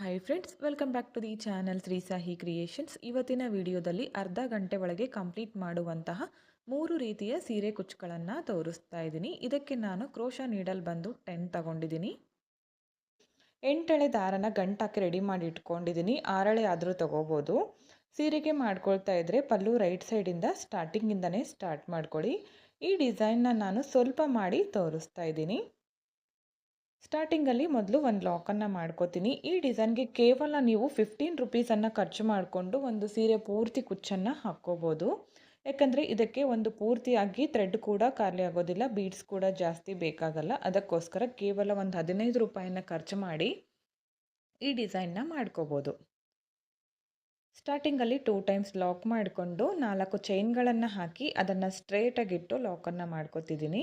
Hi friends welcome back to the channel Shri Sahi creations ಇವತ್ತಿನ ವಿಡಿಯೋದಲ್ಲಿ ಅರ್ಧ ಗಂಟೆ ಒಳಗೆ ಕಂಪ್ಲೀಟ್ ಮಾಡುವಂತಹ ಮೂರು ರೀತಿಯ ಸೀರೆ ಕುಚ್ಚುಗಳನ್ನು ತೋರಿಸ್ತಾ ಇದ್ದೀನಿ. ಇದಕ್ಕೆ ನಾನು ಕ್ರೋಶ ನೀಡಲ್ ಬಂದು ಟೆನ್ ತಗೊಂಡಿದ್ದೀನಿ. ಎಂಟಳೆ ದಾರನ ಗಂಟಾಕಿ ರೆಡಿ ಮಾಡಿ ಇಟ್ಕೊಂಡಿದ್ದೀನಿ. ಆರಳೆ ಆದರೂ ತೊಗೋಬೋದು. ಸೀರೆಗೆ ಮಾಡ್ಕೊಳ್ತಾ ಇದ್ದರೆ ಪಲ್ಲು ರೈಟ್ ಸೈಡಿಂದ ಸ್ಟಾರ್ಟಿಂಗಿಂದನೇ ಸ್ಟಾರ್ಟ್ ಮಾಡ್ಕೊಳ್ಳಿ. ಈ ಡಿಸೈನ್ನ ನಾನು ಸ್ವಲ್ಪ ಮಾಡಿ ತೋರಿಸ್ತಾ ಇದ್ದೀನಿ. ಸ್ಟಾರ್ಟಿಂಗಲ್ಲಿ ಮೊದಲು ಒಂದು ಲಾಕನ್ನು ಮಾಡ್ಕೋತೀನಿ. ಈ ಡಿಸೈನ್ಗೆ ಕೇವಲ ನೀವು ಫಿಫ್ಟೀನ್ ರುಪೀಸನ್ನು ಖರ್ಚು ಮಾಡಿಕೊಂಡು ಒಂದು ಸೀರೆ ಪೂರ್ತಿ ಕುಚ್ಚನ್ನು ಹಾಕ್ಕೋಬೋದು. ಯಾಕಂದರೆ ಇದಕ್ಕೆ ಒಂದು ಪೂರ್ತಿಯಾಗಿ ಥ್ರೆಡ್ ಕೂಡ ಖಾಲಿ ಆಗೋದಿಲ್ಲ ಬೀಡ್ಸ್ ಕೂಡ ಜಾಸ್ತಿ ಬೇಕಾಗಲ್ಲ. ಅದಕ್ಕೋಸ್ಕರ ಕೇವಲ ಒಂದು ಹದಿನೈದು ರೂಪಾಯಿನ ಖರ್ಚು ಮಾಡಿ ಈ ಡಿಸೈನ್ನ ಮಾಡ್ಕೋಬೋದು. ಸ್ಟಾರ್ಟಿಂಗಲ್ಲಿ ಟೂ ಟೈಮ್ಸ್ ಲಾಕ್ ಮಾಡಿಕೊಂಡು ನಾಲ್ಕು ಚೈನ್ಗಳನ್ನು ಹಾಕಿ ಅದನ್ನು ಸ್ಟ್ರೇಟಾಗಿಟ್ಟು ಲಾಕನ್ನು ಮಾಡ್ಕೋತಿದ್ದೀನಿ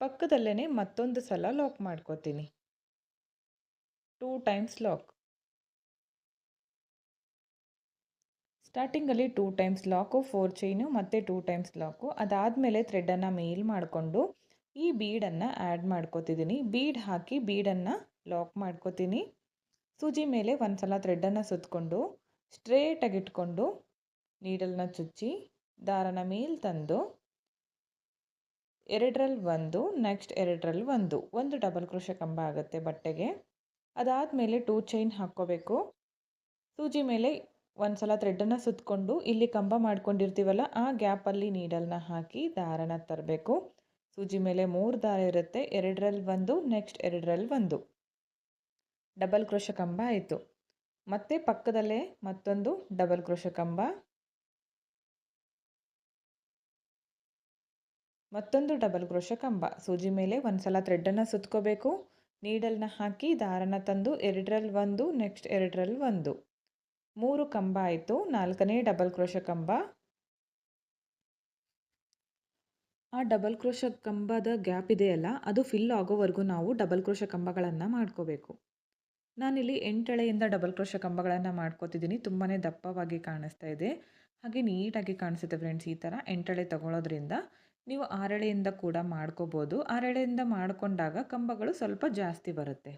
ಪಕ್ಕದಲ್ಲೇ ಮತ್ತೊಂದು ಸಲ ಲಾಕ್ ಮಾಡ್ಕೋತೀನಿ. Two times lock. ಸ್ಟಾರ್ಟಿಂಗಲ್ಲಿ two times lock, four chain, ಮತ್ತು ಟೂ ಟೈಮ್ಸ್ ಲಾಕು. ಅದಾದಮೇಲೆ ಥ್ರೆಡನ್ನು ಮೇಲ್ ಮಾಡಿಕೊಂಡು ಈ ಬೀಡನ್ನು ಆ್ಯಡ್ ಮಾಡ್ಕೋತಿದ್ದೀನಿ ಬೀಡ್ ಹಾಕಿ ಬೀಡನ್ನು ಲಾಕ್ ಮಾಡ್ಕೋತೀನಿ. ಸೂಜಿ ಮೇಲೆ ಒಂದು ಸಲ ಥ್ರೆಡನ್ನು ಸುತ್ತಕೊಂಡು ಸ್ಟ್ರೇಟಾಗಿ ಇಟ್ಕೊಂಡು, ನೀಡಲ್ನ ಚುಚ್ಚಿ, ದಾರನ ಮೇಲೆ ತಂದು ಎರಡರಲ್ಲಿ ಒಂದು ನೆಕ್ಸ್ಟ್ ಎರಡರಲ್ಲಿ ಒಂದು. ಒಂದು ಡಬಲ್ ಕ್ರೋಶ ಕಂಬ ಆಗುತ್ತೆ ಬಟ್ಟೆಗೆ. ಅದಾದಮೇಲೆ ಟೂ ಚೈನ್ ಹಾಕ್ಕೋಬೇಕು. ಸೂಜಿ ಮೇಲೆ ಒಂದು ಸಲ ಥ್ರೆಡ್ಡನ್ನು ಸುತ್ತಕೊಂಡು ಇಲ್ಲಿ ಕಂಬ ಮಾಡ್ಕೊಂಡಿರ್ತೀವಲ್ಲ, ಆ ಗ್ಯಾಪಲ್ಲಿ ನೀಡಲ್ನ ಹಾಕಿ ದಾರನ ತರಬೇಕು. ಸೂಜಿ ಮೇಲೆ ಮೂರು ದಾರ ಇರುತ್ತೆ ಎರಡರಲ್ಲಿ ಒಂದು ನೆಕ್ಸ್ಟ್ ಎರಡರಲ್ಲಿ ಒಂದು. ಡಬಲ್ ಕ್ರೋಶ ಕಂಬ ಆಯಿತು. ಮತ್ತು ಪಕ್ಕದಲ್ಲೇ ಮತ್ತೊಂದು ಡಬಲ್ ಕ್ರೋಶ ಕಂಬ. ಮತ್ತೊಂದು ಡಬಲ್ ಕ್ರೋಶ ಕಂಬ. ಸೂಜಿ ಮೇಲೆ ಒಂದು ಸಲ ಥ್ರೆಡ್ಡನ್ನು ಸುತ್ಕೋಬೇಕು. ನೀಡಲ್ನ ಹಾಕಿ ದಾರನ ತಂದು ಎರಡರಲ್ಲಿ ಒಂದು, ನೆಕ್ಸ್ಟ್ ಎರಡರಲ್ಲಿ ಒಂದು. ಮೂರು ಕಂಬ ಆಯಿತು. ನಾಲ್ಕನೇ ಡಬಲ್ ಕ್ರೋಶ ಕಂಬ. ಆ ಡಬಲ್ ಕ್ರೋಶ ಕಂಬದ ಗ್ಯಾಪ್ ಇದೆಯಲ್ಲ, ಅದು ಫಿಲ್ ಆಗೋವರೆಗೂ ನಾವು ಡಬಲ್ ಕ್ರೋಶ ಕಂಬಗಳನ್ನು ಮಾಡ್ಕೋಬೇಕು. ನಾನಿಲ್ಲಿ ಎಂಟಳೆಯಿಂದ ಡಬಲ್ ಕ್ರೋಶ ಕಂಬಗಳನ್ನು ಮಾಡ್ಕೋತಿದ್ದೀನಿ. ತುಂಬಾ ದಪ್ಪವಾಗಿ ಕಾಣಿಸ್ತಾ ಇದೆ. ಹಾಗೆ ನೀಟಾಗಿ ಕಾಣಿಸುತ್ತೆ ಫ್ರೆಂಡ್ಸ್ ಈ ಥರ ಎಂಟಳೆ ತಗೊಳ್ಳೋದ್ರಿಂದ ನೀವು ಆರಳೆಯಿಂದ ಕೂಡ ಮಾಡ್ಕೋಬೋದು. ಆರಳೆಯಿಂದ ಮಾಡಿಕೊಂಡಾಗ ಕಂಬಗಳು ಸ್ವಲ್ಪ ಜಾಸ್ತಿ ಬರುತ್ತೆ.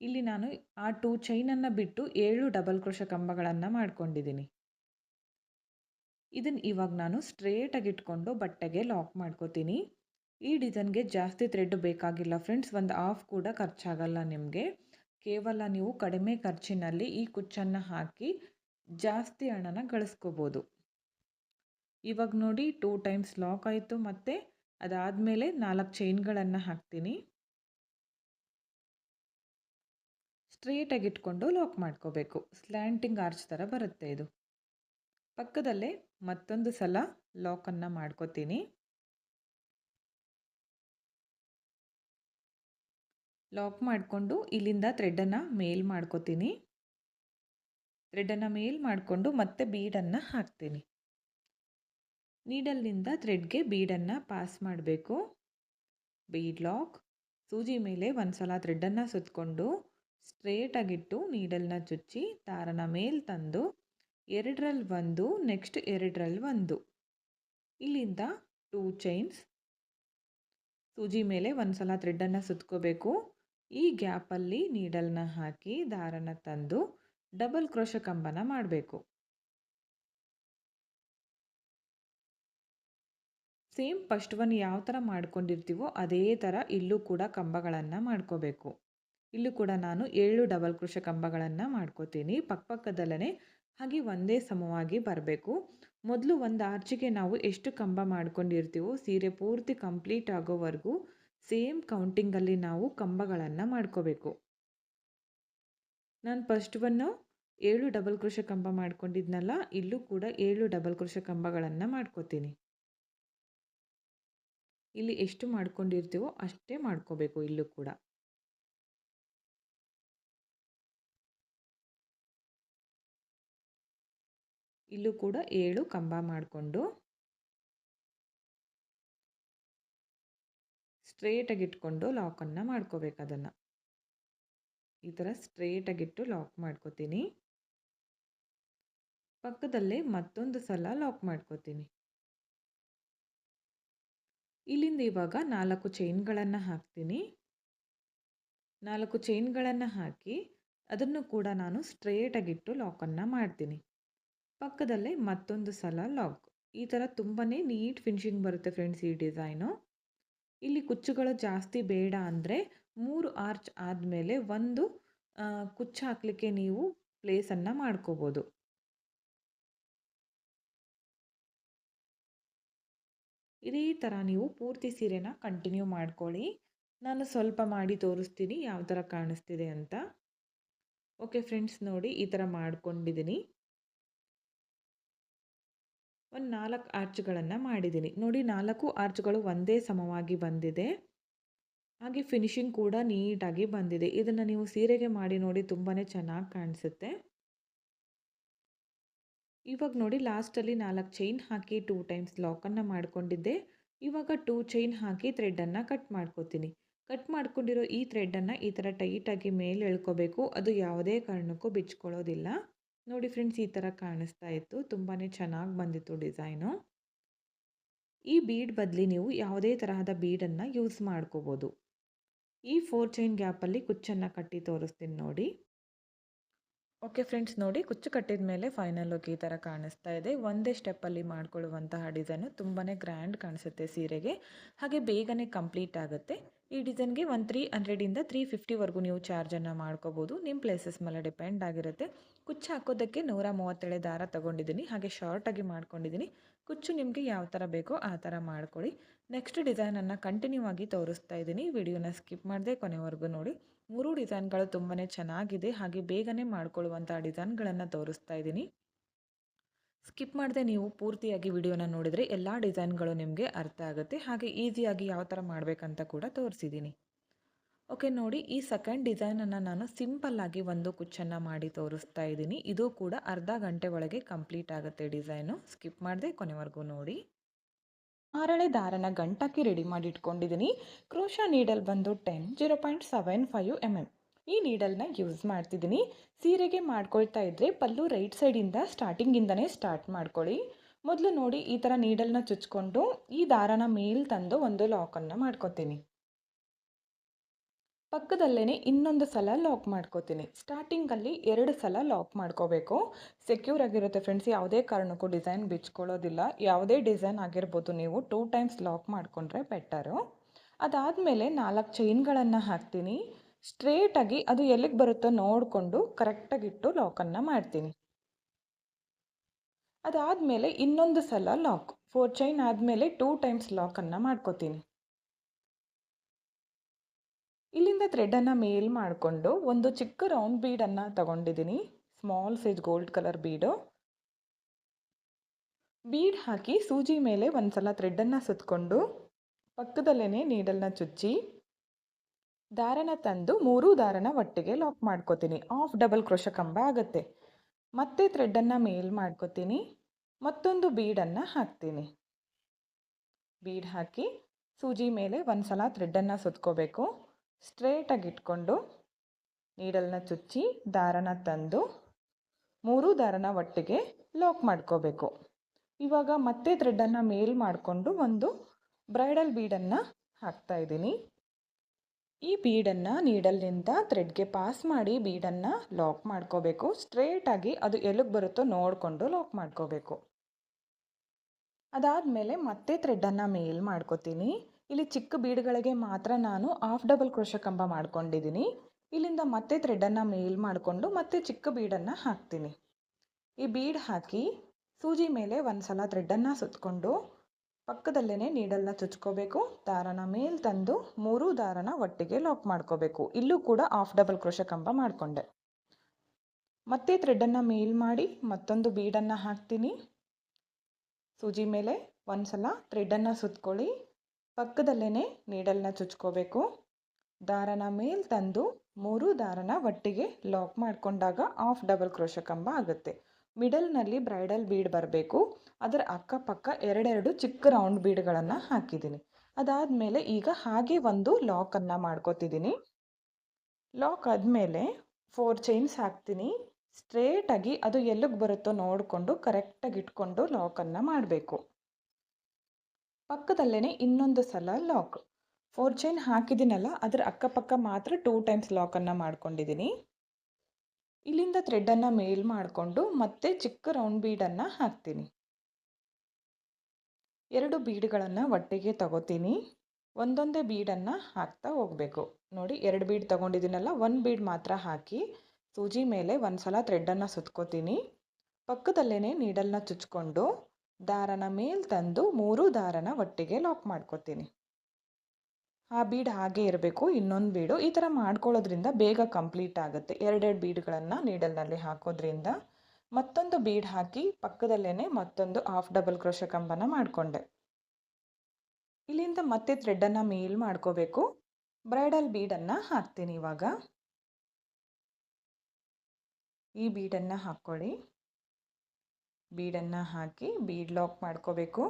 ಇಲ್ಲಿ ನಾನು ಆ ಟೂ ಚೈನನ್ನು ಬಿಟ್ಟು ಏಳು ಡಬಲ್ ಕ್ರೋಶ ಕಂಬಗಳನ್ನು ಮಾಡ್ಕೊಂಡಿದ್ದೀನಿ. ಇದನ್ನು ಇವಾಗ ನಾನು ಸ್ಟ್ರೇಟಾಗಿ ಇಟ್ಕೊಂಡು ಬಟ್ಟೆಗೆ ಲಾಕ್ ಮಾಡ್ಕೋತೀನಿ. ಈ ಡಿಸೈನ್ಗೆ ಜಾಸ್ತಿ ಥ್ರೆಡ್ ಬೇಕಾಗಿಲ್ಲ ಫ್ರೆಂಡ್ಸ್ ಒಂದು ಆಫ್ ಕೂಡ ಖರ್ಚಾಗಲ್ಲ ನಿಮಗೆ. ಕೇವಲ ನೀವು ಕಡಿಮೆ ಖರ್ಚಿನಲ್ಲಿ ಈ ಕುಚ್ಚನ್ನು ಹಾಕಿ ಜಾಸ್ತಿ ಹಣನ ಗಳಿಸ್ಕೋಬೋದು. ಇವಾಗ ನೋಡಿ ಟೂ ಟೈಮ್ಸ್ ಲಾಕ್ ಆಯಿತು ಮತ್ತು ಅದಾದಮೇಲೆ ನಾಲ್ಕು ಚೈನ್ಗಳನ್ನು ಹಾಕ್ತೀನಿ. ಸ್ಟ್ರೇಟಾಗಿ ಇಟ್ಕೊಂಡು ಲಾಕ್ ಮಾಡ್ಕೋಬೇಕು. ಸ್ಲ್ಯಾಂಟಿಂಗ್ ಆರ್ಚ್ ಥರ ಬರುತ್ತೆ ಇದು. ಪಕ್ಕದಲ್ಲೇ ಮತ್ತೊಂದು ಸಲ ಲಾಕನ್ನು ಮಾಡ್ಕೋತೀನಿ. ಲಾಕ್ ಮಾಡಿಕೊಂಡು ಇಲ್ಲಿಂದ ಥ್ರೆಡನ್ನು ಮೇಲ್ ಮಾಡ್ಕೋತೀನಿ. ಥ್ರೆಡನ್ನು ಮೇಲ್ ಮಾಡಿಕೊಂಡು ಮತ್ತೆ ಬೀಡನ್ನು ಹಾಕ್ತೀನಿ. ನೀಡಲ್ನಿಂದ ಥ್ರೆಡ್ಗೆ ಬೀಡನ್ನು ಪಾಸ್ ಮಾಡಬೇಕು. ಬೀಡ್ ಲಾಕ್, ಸೂಜಿ ಮೇಲೆ ಒಂದು ಸಲ ಥ್ರೆಡ್ಡನ್ನು ಸುತ್ತಕೊಂಡು ಸ್ಟ್ರೇಟಾಗಿಟ್ಟು ನೀಡಲ್ನ ಚುಚ್ಚಿ ದಾರನ ಮೇಲೆ ತಂದು ಎರಡರಲ್ಲಿ ಒಂದು, ನೆಕ್ಸ್ಟ್ ಎರಡರಲ್ಲಿ ಒಂದು. ಇಲ್ಲಿಂದ ಟೂ ಚೈನ್ಸ್. ಸೂಜಿ ಮೇಲೆ ಒಂದು ಸಲ ಥ್ರೆಡ್ಡನ್ನು ಸುತ್ಕೋಬೇಕು. ಈ ಗ್ಯಾಪಲ್ಲಿ ನೀಡಲ್ನ ಹಾಕಿ ದಾರನ ತಂದು ಡಬಲ್ ಕ್ರೋಶ ಕಂಬನ ಮಾಡಬೇಕು. ಸೇಮ್ ಫಸ್ಟ್ ಒನ್ ಯಾವ ಥರ ಮಾಡ್ಕೊಂಡಿರ್ತೀವೋ ಅದೇ ಥರ ಇಲ್ಲೂ ಕೂಡ ಕಂಬಗಳನ್ನು ಮಾಡ್ಕೋಬೇಕು. ಇಲ್ಲೂ ಕೂಡ ನಾನು ಏಳು ಡಬಲ್ ಕೃಷ ಕಂಬಗಳನ್ನು ಮಾಡ್ಕೋತೀನಿ. ಪಕ್ಕಪಕ್ಕದಲ್ಲೇ ಹಾಗೆ ಒಂದೇ ಸಮವಾಗಿ ಬರಬೇಕು. ಮೊದಲು ಒಂದು ಆರ್ಚಿಗೆ ನಾವು ಎಷ್ಟು ಕಂಬ ಮಾಡ್ಕೊಂಡಿರ್ತೀವೋ ಸೀರೆ ಪೂರ್ತಿ ಕಂಪ್ಲೀಟ್ ಆಗೋವರೆಗೂ ಸೇಮ್ ಕೌಂಟಿಂಗಲ್ಲಿ ನಾವು ಕಂಬಗಳನ್ನು ಮಾಡ್ಕೋಬೇಕು. ನಾನು ಫಸ್ಟ್ ಒನ್ನು ಏಳು ಡಬಲ್ ಕೃಷ ಕಂಬ ಮಾಡ್ಕೊಂಡಿದ್ನಲ್ಲ, ಇಲ್ಲೂ ಕೂಡ ಏಳು ಡಬಲ್ ಕೃಷ ಕಂಬಗಳನ್ನು ಮಾಡ್ಕೋತೀನಿ. ಇಲ್ಲಿ ಎಷ್ಟು ಮಾಡ್ಕೊಂಡಿರ್ತೀವೋ ಅಷ್ಟೇ ಮಾಡ್ಕೋಬೇಕು ಇಲ್ಲೂ ಕೂಡ. ಇಲ್ಲೂ ಕೂಡ ಏಳು ಕಂಬ ಮಾಡಿಕೊಂಡು. ಸ್ಟ್ರೇಟಾಗಿ ಇಟ್ಕೊಂಡು ಲಾಕನ್ನು ಮಾಡ್ಕೋಬೇಕು ಅದನ್ನು. ಈ ಥರ ಸ್ಟ್ರೇಟಾಗಿಟ್ಟು ಲಾಕ್ ಮಾಡ್ಕೋತೀನಿ. ಪಕ್ಕದಲ್ಲೇ ಮತ್ತೊಂದು ಸಲ ಲಾಕ್ ಮಾಡ್ಕೋತೀನಿ. ಇಲ್ಲಿಂದ ಇವಾಗ ನಾಲ್ಕು ಚೈನ್ಗಳನ್ನು ಹಾಕ್ತೀನಿ. ನಾಲ್ಕು ಚೈನ್ಗಳನ್ನು ಹಾಕಿ ಅದನ್ನು ಕೂಡ ನಾನು ಸ್ಟ್ರೇಟಾಗಿಟ್ಟು ಲಾಕನ್ನು ಮಾಡ್ತೀನಿ. ಪಕ್ಕದಲ್ಲೇ ಮತ್ತೊಂದು ಸಲ ಲಾಕ್ ಈ ಥರ ತುಂಬಾ ನೀಟ್ ಫಿನಿಶಿಂಗ್ ಬರುತ್ತೆ ಫ್ರೆಂಡ್ಸ್ ಈ ಡಿಸೈನು. ಇಲ್ಲಿ ಕುಚ್ಚುಗಳು ಜಾಸ್ತಿ ಬೇಡ ಅಂದರೆ ಮೂರು ಆರ್ಚ್ ಆದಮೇಲೆ ಒಂದು ಕುಚ್ಚು ಹಾಕಲಿಕ್ಕೆ ನೀವು ಪ್ಲೇಸನ್ನು ಮಾಡ್ಕೋಬೋದು. ಇದೇ ಥರ ನೀವು ಪೂರ್ತಿ ಸೀರೆನ ಕಂಟಿನ್ಯೂ ಮಾಡ್ಕೊಳ್ಳಿ. ನಾನು ಸ್ವಲ್ಪ ಮಾಡಿ ತೋರಿಸ್ತೀನಿ ಯಾವ ಥರ ಕಾಣಿಸ್ತಿದೆ ಅಂತ. ಓಕೆ ಫ್ರೆಂಡ್ಸ್ ನೋಡಿ ಈ ಥರ ಮಾಡ್ಕೊಂಡಿದ್ದೀನಿ. ಒಂದು ನಾಲ್ಕು ಆರ್ಚ್ಗಳನ್ನು ಮಾಡಿದ್ದೀನಿ. ನೋಡಿ ನಾಲ್ಕು ಆರ್ಚ್ಗಳು ಒಂದೇ ಸಮವಾಗಿ ಬಂದಿದೆ. ಹಾಗೆ ಫಿನಿಶಿಂಗ್ ಕೂಡ ನೀಟಾಗಿ ಬಂದಿದೆ. ಇದನ್ನು ನೀವು ಸೀರೆಗೆ ಮಾಡಿ ನೋಡಿ ತುಂಬಾ ಚೆನ್ನಾಗಿ ಕಾಣಿಸುತ್ತೆ. ಇವಾಗ ನೋಡಿ ಲಾಸ್ಟಲ್ಲಿ ನಾಲ್ಕು ಚೈನ್ ಹಾಕಿ ಟೂ ಟೈಮ್ಸ್ ಲಾಕನ್ನು ಮಾಡ್ಕೊಂಡಿದ್ದೆ. ಇವಾಗ ಟೂ ಚೈನ್ ಹಾಕಿ ಥ್ರೆಡ್ಡನ್ನು ಕಟ್ ಮಾಡ್ಕೋತೀನಿ. ಕಟ್ ಮಾಡ್ಕೊಂಡಿರೋ ಈ ಥ್ರೆಡ್ಡನ್ನು ಈ ಥರ ಟೈಟಾಗಿ ಮೇಲೆ ಎಳ್ಕೋಬೇಕು. ಅದು ಯಾವುದೇ ಕಾರಣಕ್ಕೂ ಬಿಚ್ಕೊಳ್ಳೋದಿಲ್ಲ. ನೋಡಿ ಫ್ರೆಂಡ್ಸ್, ಈ ಥರ ಕಾಣಿಸ್ತಾ ಇತ್ತು. ತುಂಬಾ ಚೆನ್ನಾಗಿ ಬಂದಿತ್ತು ಡಿಸೈನು. ಈ ಬೀಡ್ ಬದಲಿ ನೀವು ಯಾವುದೇ ತರಹದ ಬೀಡನ್ನು ಯೂಸ್ ಮಾಡ್ಕೋಬೋದು. ಈ ಫೋರ್ ಚೈನ್ ಗ್ಯಾಪಲ್ಲಿ ಕುಚ್ಚನ್ನು ಕಟ್ಟಿ ತೋರಿಸ್ತೀನಿ ನೋಡಿ. ಓಕೆ ಫ್ರೆಂಡ್ಸ್, ನೋಡಿ ಕುಚ್ಚು ಕಟ್ಟಿದ ಮೇಲೆ ಫೈನಲ್ ಲುಕ್ ಈ ಥರ ಕಾಣಿಸ್ತಾ ಇದೆ. ಒಂದೇ ಸ್ಟೆಪ್ಪಲ್ಲಿ ಮಾಡ್ಕೊಳ್ಳುವಂತಹ ಡಿಸೈನು ತುಂಬಾ ಗ್ರ್ಯಾಂಡ್ ಕಾಣಿಸುತ್ತೆ ಸೀರೆಗೆ. ಹಾಗೆ ಬೇಗನೆ ಕಂಪ್ಲೀಟ್ ಆಗುತ್ತೆ. ಈ ಡಿಸೈನ್ಗೆ ಒಂದು ತ್ರೀ ಹಂಡ್ರೆಡಿಂದ ತ್ರೀ ಫಿಫ್ಟಿವರೆಗೂ ನೀವು ಚಾರ್ಜನ್ನು ಮಾಡ್ಕೋಬೋದು. ನಿಮ್ಮ ಪ್ಲೇಸಸ್ ಮೇಲೆ ಡಿಪೆಂಡ್ ಆಗಿರುತ್ತೆ. ಕುಚ್ಚು ಹಾಕೋದಕ್ಕೆ ನೂರ ಮೂವತ್ತೇಳೆ ದಾರ ತೊಗೊಂಡಿದ್ದೀನಿ. ಹಾಗೆ ಶಾರ್ಟಾಗಿ ಮಾಡ್ಕೊಂಡಿದ್ದೀನಿ. ಕುಚ್ಚು ನಿಮಗೆ ಯಾವ ಥರ ಬೇಕೋ ಆ ಥರ ಮಾಡ್ಕೊಳ್ಳಿ. ನೆಕ್ಸ್ಟ್ ಡಿಸೈನನ್ನು ಕಂಟಿನ್ಯೂ ಆಗಿ ತೋರಿಸ್ತಾ ಇದ್ದೀನಿ. ವಿಡಿಯೋನ ಸ್ಕಿಪ್ ಮಾಡದೆ ಕೊನೆವರೆಗೂ ನೋಡಿ. ಮೂರು ಡಿಸೈನ್ಗಳು ತುಂಬಾ ಚೆನ್ನಾಗಿದೆ. ಹಾಗೆ ಬೇಗನೆ ಮಾಡ್ಕೊಳ್ಳುವಂಥ ಡಿಸೈನ್ಗಳನ್ನು ತೋರಿಸ್ತಾ ಇದ್ದೀನಿ. ಸ್ಕಿಪ್ ಮಾಡದೆ ನೀವು ಪೂರ್ತಿಯಾಗಿ ವಿಡಿಯೋನ ನೋಡಿದರೆ ಎಲ್ಲ ಡಿಸೈನ್ಗಳು ನಿಮಗೆ ಅರ್ಥ ಆಗುತ್ತೆ. ಹಾಗೆ ಈಸಿಯಾಗಿ ಯಾವ ಥರ ಮಾಡಬೇಕಂತ ಕೂಡ ತೋರಿಸಿದ್ದೀನಿ. ಓಕೆ, ನೋಡಿ ಈ ಸೆಕೆಂಡ್ ಡಿಸೈನನ್ನು ನಾನು ಸಿಂಪಲ್ಲಾಗಿ ಒಂದು ಕುಚ್ಚನ್ನು ಮಾಡಿ ತೋರಿಸ್ತಾ ಇದ್ದೀನಿ. ಇದು ಕೂಡ ಅರ್ಧ ಗಂಟೆ ಒಳಗೆ ಕಂಪ್ಲೀಟ್ ಆಗುತ್ತೆ ಡಿಸೈನು. ಸ್ಕಿಪ್ ಮಾಡದೆ ಕೊನೆವರೆಗೂ ನೋಡಿ. ಆರಳೆ ದಾರನ ಗಂಟಕ್ಕೆ ರೆಡಿ ಮಾಡಿ ಇಟ್ಕೊಂಡಿದ್ದೀನಿ ಕ್ರೋಶ ನೀಡಲ್ ಬಂದು ten zero point seven five M M ಈ ನೀಡಲ್ನ ಯೂಸ್ ಮಾಡ್ತಿದ್ದೀನಿ ಸೀರೆಗೆ ಮಾಡ್ಕೊಳ್ತಾ ಇದ್ದರೆ ಪಲ್ಲು ರೈಟ್ ಸೈಡಿಂದ ಸ್ಟಾರ್ಟಿಂಗಿಂದನೇ ಸ್ಟಾರ್ಟ್ ಮಾಡ್ಕೊಳ್ಳಿ. ಮೊದಲು ನೋಡಿ ಈ ಥರ ನೀಡಲ್ನ ಚುಚ್ಕೊಂಡು ಈ ದಾರನ ಮೇಲ್ ತಂದು ಒಂದು ಲಾಕನ್ನು ಮಾಡ್ಕೊತೀನಿ. ಪಕ್ಕದಲ್ಲೇ ಇನ್ನೊಂದು ಸಲ ಲಾಕ್ ಮಾಡ್ಕೋತೀನಿ. ಸ್ಟಾರ್ಟಿಂಗಲ್ಲಿ ಎರಡು ಸಲ ಲಾಕ್ ಮಾಡ್ಕೋಬೇಕು. ಸೆಕ್ಯೂರ್ ಆಗಿರುತ್ತೆ ಫ್ರೆಂಡ್ಸ್ ಯಾವುದೇ ಕಾರಣಕ್ಕೂ ಡಿಸೈನ್ ಬಿಚ್ಕೊಳ್ಳೋದಿಲ್ಲ. ಯಾವುದೇ ಡಿಸೈನ್ ಆಗಿರ್ಬೋದು ನೀವು ಟೂ ಟೈಮ್ಸ್ ಲಾಕ್ ಮಾಡಿಕೊಂಡ್ರೆ ಬೆಟರು ಅದಾದಮೇಲೆ ನಾಲ್ಕು ಚೈನ್ಗಳನ್ನು ಹಾಕ್ತೀನಿ. ಸ್ಟ್ರೇಟಾಗಿ ಅದು ಎಲ್ಲಿಗೆ ಬರುತ್ತೋ ನೋಡಿಕೊಂಡು ಕರೆಕ್ಟಾಗಿಟ್ಟು ಲಾಕನ್ನು ಮಾಡ್ತೀನಿ. ಅದಾದಮೇಲೆ ಇನ್ನೊಂದು ಸಲ ಲಾಕ್ ಫೋರ್ ಚೈನ್ ಆದಮೇಲೆ ಟೂ ಟೈಮ್ಸ್ ಲಾಕನ್ನು ಮಾಡ್ಕೋತೀನಿ. ಇಲ್ಲಿಂದ ಥ್ರೆಡನ್ನು ಮೇಲ್ ಮಾಡಿಕೊಂಡು ಒಂದು ಚಿಕ್ಕ ರೌಂಡ್ ಬೀಡನ್ನು ತಗೊಂಡಿದ್ದೀನಿ small size gold colour bead bead ಹಾಕಿ ಸೂಜಿ ಮೇಲೆ ಒಂದು ಸಲ ಥ್ರೆಡನ್ನು ಸುತ್ತಕೊಂಡು ಪಕ್ಕದಲ್ಲೇ ನೀಡಲ್ನ ಚುಚ್ಚಿ, ದಾರನ ತಂದು ಮೂರೂ ದಾರನ ಒಟ್ಟಿಗೆ ಲಾಕ್ ಮಾಡ್ಕೋತೀನಿ. ಆಫ್ ಡಬಲ್ ಕ್ರೋಶ ಕಂಬ ಆಗುತ್ತೆ. ಮತ್ತೆ ಥ್ರೆಡನ್ನು ಮೇಲ್ ಮಾಡ್ಕೋತೀನಿ. ಮತ್ತೊಂದು ಬೀಡನ್ನು ಹಾಕ್ತೀನಿ. ಬೀಡ್ ಹಾಕಿ ಸೂಜಿ ಮೇಲೆ ಒಂದು ಸಲ ಥ್ರೆಡನ್ನು ಸುತ್ಕೋಬೇಕು. ಸ್ಟ್ರೇಟಾಗಿ ಇಟ್ಕೊಂಡು ನೀಡಲ್ನ ಚುಚ್ಚಿ ದಾರನ ತಂದು ಮೂರು ದಾರನ ಒಟ್ಟಿಗೆ ಲಾಕ್ ಮಾಡ್ಕೋಬೇಕು. ಇವಾಗ ಮತ್ತೆ ಥ್ರೆಡನ್ನು ಮೇಲ್ ಮಾಡಿಕೊಂಡು ಒಂದು ಬ್ರೈಡಲ್ ಬೀಡನ್ನು ಹಾಕ್ತಾ ಇದ್ದೀನಿ. ಈ ಬೀಡನ್ನು ನೀಡಲ್ನಿಂದ ಥ್ರೆಡ್ಗೆ ಪಾಸ್ ಮಾಡಿ ಬೀಡನ್ನು ಲಾಕ್ ಮಾಡ್ಕೋಬೇಕು. ಸ್ಟ್ರೇಟಾಗಿ ಅದು ಎಲ್ಲಿಗೆ ಬರುತ್ತೋ ನೋಡಿಕೊಂಡು ಲಾಕ್ ಮಾಡ್ಕೋಬೇಕು. ಅದಾದಮೇಲೆ ಮತ್ತೆ ಥ್ರೆಡನ್ನು ಮೇಲ್ ಮಾಡ್ಕೋತೀನಿ. ಇಲ್ಲಿ ಚಿಕ್ಕ ಬೀಡ್ಗಳಿಗೆ ಮಾತ್ರ ನಾನು ಹಾಫ್ ಡಬಲ್ ಕ್ರೋಶ ಕಂಬ ಮಾಡ್ಕೊಂಡಿದ್ದೀನಿ. ಇಲ್ಲಿಂದ ಮತ್ತೆ ಥ್ರೆಡನ್ನು ಮೇಲ್ ಮಾಡಿಕೊಂಡು ಮತ್ತೆ ಚಿಕ್ಕ ಬೀಡನ್ನು ಹಾಕ್ತೀನಿ. ಈ ಬೀಡ್ ಹಾಕಿ ಸೂಜಿ ಮೇಲೆ ಒಂದು ಸಲ ಥ್ರೆಡನ್ನು ಸುತ್ತಕೊಂಡು ಪಕ್ಕದಲ್ಲೇ ನೀಡಲ್ನ ಚುಚ್ಕೋಬೇಕು. ದಾರನ ಮೇಲೆ ತಂದು ಮೂರು ದಾರನ ಒಟ್ಟಿಗೆ ಲಾಕ್ ಮಾಡ್ಕೋಬೇಕು. ಇಲ್ಲೂ ಕೂಡ ಹಾಫ್ ಡಬಲ್ ಕ್ರೋಶ ಕಂಬ ಮಾಡಿಕೊಂಡೆ. ಮತ್ತೆ ಥ್ರೆಡ್ಡನ್ನು ಮೇಲ್ ಮಾಡಿ ಮತ್ತೊಂದು ಬೀಡನ್ನು ಹಾಕ್ತೀನಿ. ಸೂಜಿ ಮೇಲೆ ಒಂದು ಸಲ ಥ್ರೆಡನ್ನು ಸುತ್ಕೊಳ್ಳಿ. ಪಕ್ಕದಲ್ಲೇ ನೀಡಲ್ನ ಚುಚ್ಕೋಬೇಕು. ದಾರನ ಮೇಲ್ ತಂದು ಮೂರು ದಾರನ ಒಟ್ಟಿಗೆ ಲಾಕ್ ಮಾಡಿಕೊಂಡಾಗ ಆಫ್ ಡಬಲ್ ಕ್ರೋಶ ಕಂಬ ಆಗುತ್ತೆ. ಮಿಡಲ್ನಲ್ಲಿ ಬ್ರೈಡಲ್ ಬೀಡ್ ಬರಬೇಕು. ಅದರ ಅಕ್ಕಪಕ್ಕ ಎರಡೆರಡು ಚಿಕ್ಕ ರೌಂಡ್ ಬೀಡ್ಗಳನ್ನು ಹಾಕಿದ್ದೀನಿ. ಅದಾದಮೇಲೆ ಈಗ ಹಾಗೆ ಒಂದು ಲಾಕನ್ನು ಮಾಡ್ಕೋತಿದ್ದೀನಿ. ಲಾಕ್ ಆದಮೇಲೆ ಫೋರ್ ಚೈನ್ಸ್ ಹಾಕ್ತೀನಿ. ಸ್ಟ್ರೇಟಾಗಿ ಅದು ಎಲ್ಲಿಗೆ ಬರುತ್ತೋ ನೋಡಿಕೊಂಡು ಕರೆಕ್ಟಾಗಿ ಇಟ್ಕೊಂಡು ಲಾಕನ್ನು ಮಾಡಬೇಕು. ಪಕ್ಕದಲ್ಲೇ ಇನ್ನೊಂದು ಸಲ ಲಾಕ್ ಫೋರ್ ಚೈನ್ ಹಾಕಿದ್ದೀನಲ್ಲ, ಅದರ ಅಕ್ಕಪಕ್ಕ ಮಾತ್ರ ಟೂ ಟೈಮ್ಸ್ ಲಾಕನ್ನು ಮಾಡ್ಕೊಂಡಿದ್ದೀನಿ. ಇಲ್ಲಿಂದ ಥ್ರೆಡ್ಡನ್ನು ಮೇಲ್ ಮಾಡಿಕೊಂಡು ಮತ್ತೆ ಚಿಕ್ಕ ರೌಂಡ್ ಬೀಡನ್ನು ಹಾಕ್ತೀನಿ. ಎರಡು ಬೀಡ್ಗಳನ್ನು ಒಟ್ಟಿಗೆ ತಗೋತೀನಿ. ಒಂದೊಂದೇ ಬೀಡನ್ನು ಹಾಕ್ತಾ ಹೋಗಬೇಕು. ನೋಡಿ, ಎರಡು ಬೀಡ್ ತಗೊಂಡಿದ್ದೀನಲ್ಲ ಒಂದು ಬೀಡ್ ಮಾತ್ರ ಹಾಕಿ ಸೂಜಿ ಮೇಲೆ ಒಂದು ಸಲ ಥ್ರೆಡ್ಡನ್ನು ಸುತ್ಕೋತೀನಿ. ಪಕ್ಕದಲ್ಲೇ ನೀಡಲ್ನ ಚುಚ್ಕೊಂಡು ದಾರನ ಮೇಲ್ ತಂದು ಮೂರು ದಾರನ ಒಟ್ಟಿಗೆ ಲಾಕ್ ಮಾಡ್ಕೋತೀನಿ. ಆ ಬೀಡ್ ಹಾಗೆ ಇರಬೇಕು, ಇನ್ನೊಂದು ಬೀಡು. ಈ ಥರ ಮಾಡ್ಕೊಳ್ಳೋದ್ರಿಂದ ಬೇಗ ಕಂಪ್ಲೀಟ್ ಆಗುತ್ತೆ. ಎರಡೆರಡು ಬೀಡ್ಗಳನ್ನು ನೀಡಲ್ನಲ್ಲಿ ಹಾಕೋದ್ರಿಂದ ಮತ್ತೊಂದು ಬೀಡ್ ಹಾಕಿ ಪಕ್ಕದಲ್ಲೇ ಮತ್ತೊಂದು ಹಾಫ್ ಡಬಲ್ ಕ್ರೋಶ ಕಂಬನ ಮಾಡಿಕೊಂಡೆ. ಇಲ್ಲಿಂದ ಮತ್ತೆ ಥ್ರೆಡ್ಡನ್ನು ಮೇಲ್ ಮಾಡ್ಕೋಬೇಕು. ಬ್ರೈಡಲ್ ಬೀಡನ್ನು ಹಾಕ್ತೀನಿ ಇವಾಗ. ಈ ಬೀಡನ್ನು ಹಾಕ್ಕೊಳ್ಳಿ. ಬೀಡನ್ನು ಹಾಕಿ ಬೀಡ್ ಲಾಕ್ ಮಾಡ್ಕೋಬೇಕು.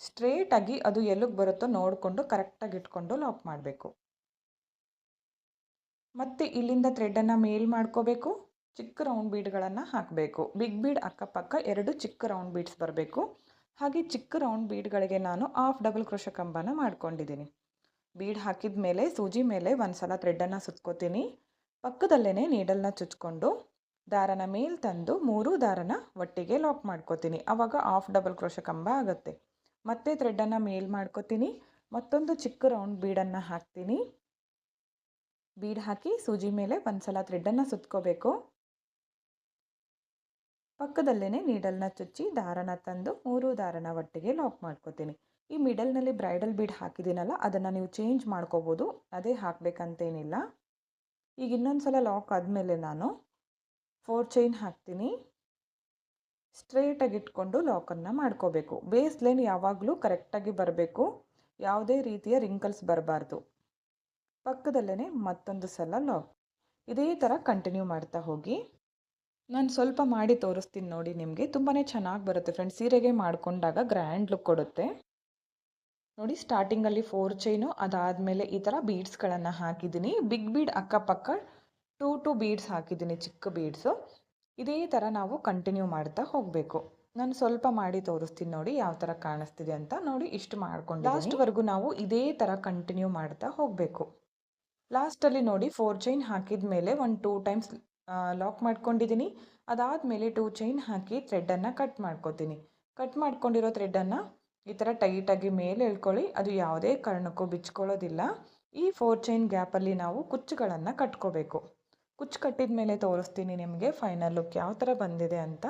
ಸ್ಟ್ರೇಟಾಗಿ ಅದು ಎಲ್ಲಿಗೆ ಬರುತ್ತೋ ನೋಡಿಕೊಂಡು ಕರೆಕ್ಟಾಗಿ ಇಟ್ಕೊಂಡು ಲಾಕ್ ಮಾಡಬೇಕು. ಮತ್ತು ಇಲ್ಲಿಂದ ಥ್ರೆಡ್ಡನ್ನು ಮೇಲ್ ಮಾಡ್ಕೋಬೇಕು. ಚಿಕ್ಕ ರೌಂಡ್ ಬೀಡ್ಗಳನ್ನು ಹಾಕಬೇಕು. ಬಿಗ್ ಬೀಡ್ ಅಕ್ಕಪಕ್ಕ ಎರಡು ಚಿಕ್ಕ ರೌಂಡ್ ಬೀಡ್ಸ್ ಬರಬೇಕು. ಹಾಗೆ ಚಿಕ್ಕ ರೌಂಡ್ ಬೀಡ್ಗಳಿಗೆ ನಾನು ಆಫ್ ಡಬಲ್ ಕೃಷ ಕಂಬನ ಮಾಡ್ಕೊಂಡಿದ್ದೀನಿ ಬೀಡ್ ಹಾಕಿದ ಮೇಲೆ ಸೂಜಿ ಮೇಲೆ ಒಂದು ಸಲ ಥ್ರೆಡ್ಡನ್ನು ಸುತ್ಕೋತೀನಿ. ಪಕ್ಕದಲ್ಲೇ ನೀಡಲ್ನ ಚುಚ್ಕೊಂಡು ದಾರನ ಮೇಲೆ ತಂದು ಮೂರು ದಾರನ ಒಟ್ಟಿಗೆ ಲಾಕ್ ಮಾಡ್ಕೋತೀನಿ. ಆವಾಗ ಆಫ್ ಡಬಲ್ ಕ್ರೋಶ ಕಂಬ ಆಗುತ್ತೆ. ಮತ್ತೆ ಥ್ರೆಡ್ಡನ್ನು ಮೇಲ್ ಮಾಡ್ಕೋತೀನಿ. ಮತ್ತೊಂದು ಚಿಕ್ಕ ರೌಂಡ್ ಬೀಡನ್ನು ಹಾಕ್ತೀನಿ. ಬೀಡ್ ಹಾಕಿ ಸೂಜಿ ಮೇಲೆ ಒಂದು ಸಲ ಥ್ರೆಡ್ಡನ್ನು ಸುತ್ಕೋಬೇಕು. ಪಕ್ಕದಲ್ಲೇ ನೀಡಲ್ನ ಚುಚ್ಚಿ ದಾರನ ತಂದು ಮೂರು ದಾರನ ಒಟ್ಟಿಗೆ ಲಾಕ್ ಮಾಡ್ಕೋತೀನಿ. ಈ ಮಿಡಲ್ನಲ್ಲಿ ಬ್ರೈಡಲ್ ಬೀಡ್ ಹಾಕಿದ್ದೀನಲ್ಲ, ಅದನ್ನು ನೀವು ಚೇಂಜ್ ಮಾಡ್ಕೋಬೋದು. ಅದೇ ಹಾಕಬೇಕಂತೇನಿಲ್ಲ. ಈಗ ಇನ್ನೊಂದು ಸಲ ಲಾಕ್ ಆದಮೇಲೆ ನಾನು ಫೋರ್ ಚೈನ್ ಹಾಕ್ತೀನಿ. ಸ್ಟ್ರೇಟಾಗಿ ಇಟ್ಕೊಂಡು ಲಾಕನ್ನು ಮಾಡ್ಕೋಬೇಕು. ಬೇಸ್ ಲೈನ್ ಯಾವಾಗಲೂ ಕರೆಕ್ಟಾಗಿ ಬರಬೇಕು. ಯಾವುದೇ ರೀತಿಯ ರಿಂಕಲ್ಸ್ ಬರಬಾರ್ದು. ಪಕ್ಕದಲ್ಲೇ ಮತ್ತೊಂದು ಸಲ ಲಾಕ್ ಇದೇ ಥರ ಕಂಟಿನ್ಯೂ ಮಾಡ್ತಾ ಹೋಗಿ. ನಾನು ಸ್ವಲ್ಪ ಮಾಡಿ ತೋರಿಸ್ತೀನಿ ನೋಡಿ ನಿಮಗೆ. ತುಂಬಾ ಚೆನ್ನಾಗಿ ಬರುತ್ತೆ ಫ್ರೆಂಡ್ಸ್ ಸೀರೆಗೆ ಮಾಡಿಕೊಂಡಾಗ ಗ್ರ್ಯಾಂಡ್ ಲುಕ್ ಕೊಡುತ್ತೆ. ನೋಡಿ ಸ್ಟಾರ್ಟಿಂಗಲ್ಲಿ ಫೋರ್ ಚೈನು ಅದಾದಮೇಲೆ ಈ ಥರ ಬೀಡ್ಸ್ಗಳನ್ನು ಹಾಕಿದ್ದೀನಿ ಬಿಗ್ ಬೀಡ್ ಅಕ್ಕಪಕ್ಕ ಟೂ ಟು ಬೀಡ್ಸ್ ಹಾಕಿದ್ದೀನಿ, ಚಿಕ್ಕ ಬೀಡ್ಸು ಇದೇ ಥರ ನಾವು ಕಂಟಿನ್ಯೂ ಮಾಡ್ತಾ ಹೋಗಬೇಕು. ನಾನು ಸ್ವಲ್ಪ ಮಾಡಿ ತೋರಿಸ್ತೀನಿ ನೋಡಿ ಯಾವ ಥರ ಕಾಣಿಸ್ತಿದೆ ಅಂತ ನೋಡಿ ಇಷ್ಟು ಮಾಡ್ಕೊಂಡು ಲಾಸ್ಟ್ವರೆಗೂ ನಾವು ಇದೇ ಥರ ಕಂಟಿನ್ಯೂ ಮಾಡ್ತಾ ಹೋಗಬೇಕು. ಲಾಸ್ಟಲ್ಲಿ ನೋಡಿ ಫೋರ್ ಚೈನ್ ಹಾಕಿದ ಮೇಲೆ ಒಂದು ಟೂ ಟೈಮ್ಸ್ ಲಾಕ್ ಮಾಡ್ಕೊಂಡಿದ್ದೀನಿ. ಅದಾದಮೇಲೆ ಟೂ ಚೈನ್ ಹಾಕಿ ಥ್ರೆಡ್ಡನ್ನು ಕಟ್ ಮಾಡ್ಕೊತೀನಿ. ಕಟ್ ಮಾಡ್ಕೊಂಡಿರೋ ಥ್ರೆಡ್ಡನ್ನು ಈ ಥರ ಟೈಟಾಗಿ ಮೇಲೆ ಎಳ್ಕೊಳ್ಳಿ. ಅದು ಯಾವುದೇ ಕಾರಣಕ್ಕೂ ಬಿಚ್ಕೊಳ್ಳೋದಿಲ್ಲ. ಈ ಫೋರ್ ಚೈನ್ ಗ್ಯಾಪಲ್ಲಿ ನಾವು ಕುಚ್ಚುಗಳನ್ನು ಕಟ್ಕೋಬೇಕು. ಕುಚ್ಚು ಕಟ್ಟಿದ ಮೇಲೆ ತೋರಿಸ್ತೀನಿ ನಿಮಗೆ ಫೈನಲ್ ಲುಕ್ ಯಾವ ಥರ ಬಂದಿದೆ ಅಂತ.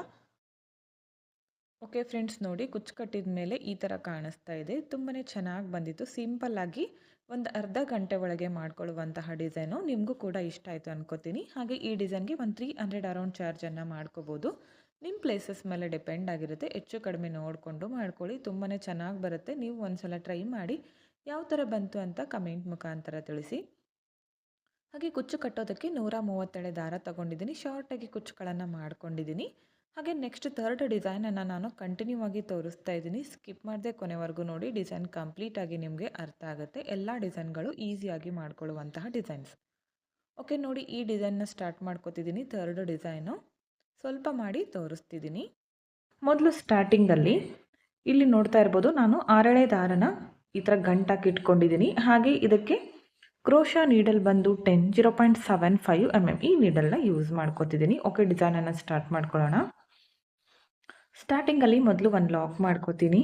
ಓಕೆ ಫ್ರೆಂಡ್ಸ್ ನೋಡಿ ಕುಚ್ಚು ಕಟ್ಟಿದ ಮೇಲೆ ಈ ಥರ ಕಾಣಿಸ್ತಾ ಇದೆ. ತುಂಬಾ ಚೆನ್ನಾಗಿ ಬಂದಿತ್ತು. ಸಿಂಪಲ್ಲಾಗಿ ಒಂದು ಅರ್ಧ ಗಂಟೆ ಒಳಗೆ ಮಾಡ್ಕೊಳ್ಳುವಂತಹ ಡಿಸೈನು ನಿಮಗೂ ಕೂಡ ಇಷ್ಟ ಆಯಿತು ಅನ್ಕೋತೀನಿ. ಹಾಗೆ ಈ ಡಿಸೈನ್ಗೆ ಒಂದು ತ್ರೀ ಹಂಡ್ರೆಡ್ ಅರೌಂಡ್ ಚಾರ್ಜನ್ನು ಮಾಡ್ಕೋಬೋದು. ನಿಮ್ಮ ಪ್ಲೇಸಸ್ ಮೇಲೆ ಡಿಪೆಂಡ್ ಆಗಿರುತ್ತೆ. ಹೆಚ್ಚು ಕಡಿಮೆ ನೋಡಿಕೊಂಡು ಮಾಡ್ಕೊಳ್ಳಿ. ತುಂಬಾ ಚೆನ್ನಾಗಿ ಬರುತ್ತೆ. ನೀವು ಒಂದು ಸಲ ಟ್ರೈ ಮಾಡಿ ಯಾವ ಥರ ಬಂತು ಅಂತ ಕಮೆಂಟ್ ಮುಖಾಂತರ ತಿಳಿಸಿ. ಹಾಗೆ ಕುಚ್ಚು ಕಟ್ಟೋದಕ್ಕೆ ನೂರ ಮೂವತ್ತೆಳೆ ದಾರ ತೊಗೊಂಡಿದ್ದೀನಿ. ಶಾರ್ಟಾಗಿ ಕುಚ್ಚುಗಳನ್ನು ಮಾಡ್ಕೊಂಡಿದ್ದೀನಿ. ಹಾಗೆ ನೆಕ್ಸ್ಟ್ ಥರ್ಡ್ ಡಿಸೈನನ್ನು ನಾನು ಕಂಟಿನ್ಯೂ ಆಗಿ ತೋರಿಸ್ತಾ ಇದ್ದೀನಿ. ಸ್ಕಿಪ್ ಮಾಡದೆ ಕೊನೆವರೆಗೂ ನೋಡಿ ಡಿಸೈನ್ ಕಂಪ್ಲೀಟಾಗಿ ನಿಮಗೆ ಅರ್ಥ ಆಗುತ್ತೆ. ಎಲ್ಲ ಡಿಸೈನ್ಗಳು ಈಸಿಯಾಗಿ ಮಾಡ್ಕೊಳ್ಳುವಂತಹ ಡಿಸೈನ್ಸ್ ಓಕೆ ನೋಡಿ ಈ ಡಿಸೈನ್ನ ಸ್ಟಾರ್ಟ್ ಮಾಡ್ಕೋತಿದ್ದೀನಿ ಥರ್ಡ್ ಡಿಸೈನು ಸ್ವಲ್ಪ ಮಾಡಿ ತೋರಿಸ್ತಿದ್ದೀನಿ. ಮೊದಲು ಸ್ಟಾರ್ಟಿಂಗಲ್ಲಿ ಇಲ್ಲಿ ನೋಡ್ತಾ ಇರ್ಬೋದು, ನಾನು ಆರಳೆ ದಾರನ ಈ ಥರ ಗಂಟಾಕಿಟ್ಕೊಂಡಿದ್ದೀನಿ ಹಾಗೆ ಇದಕ್ಕೆ ಕ್ರೋಶಾ ನೀಡಲ್ ಬಂದು ten zero point seven five M M ಈ ನೀಡಲ್ನ ಯೂಸ್ ಮಾಡ್ಕೋತಿದ್ದೀನಿ ಓಕೆ ಡಿಸೈನನ್ನು ಸ್ಟಾರ್ಟ್ ಮಾಡ್ಕೊಳ್ಳೋಣ. ಸ್ಟಾರ್ಟಿಂಗಲ್ಲಿ ಮೊದಲು ಒಂದು ಲಾಕ್ ಮಾಡ್ಕೋತೀನಿ.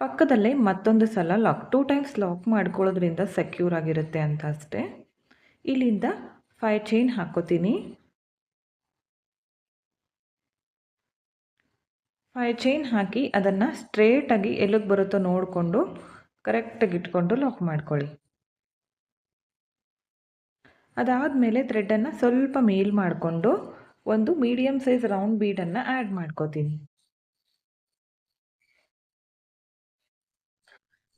ಪಕ್ಕದಲ್ಲೇ ಮತ್ತೊಂದು ಸಲ ಲಾಕ್ ಟೂ ಟೈಮ್ಸ್ ಲಾಕ್ ಮಾಡ್ಕೊಳ್ಳೋದ್ರಿಂದ ಸೆಕ್ಯೂರ್ ಆಗಿರುತ್ತೆ ಅಂತ ಅಷ್ಟೇ. ಇಲ್ಲಿಂದ ಫೈ ಚೈನ್ ಹಾಕೋತೀನಿ. ಫೈ ಚೈನ್ ಹಾಕಿ ಅದನ್ನು ಸ್ಟ್ರೇಟಾಗಿ ಎಲ್ಲಿಗೆ ಬರುತ್ತೋ ನೋಡಿಕೊಂಡು ಕರೆಕ್ಟಾಗಿ ಇಟ್ಕೊಂಡು ಲಾಕ್ ಮಾಡ್ಕೊಳ್ಳಿ. ಅದಾದಮೇಲೆ ಥ್ರೆಡ್ಡನ್ನು ಸ್ವಲ್ಪ ಮೇಲ್ ಮಾಡಿಕೊಂಡು ಒಂದು ಮೀಡಿಯಮ್ ಸೈಜ್ ರೌಂಡ್ ಬೀಡನ್ನು ಆ್ಯಡ್ ಮಾಡ್ಕೋತೀನಿ.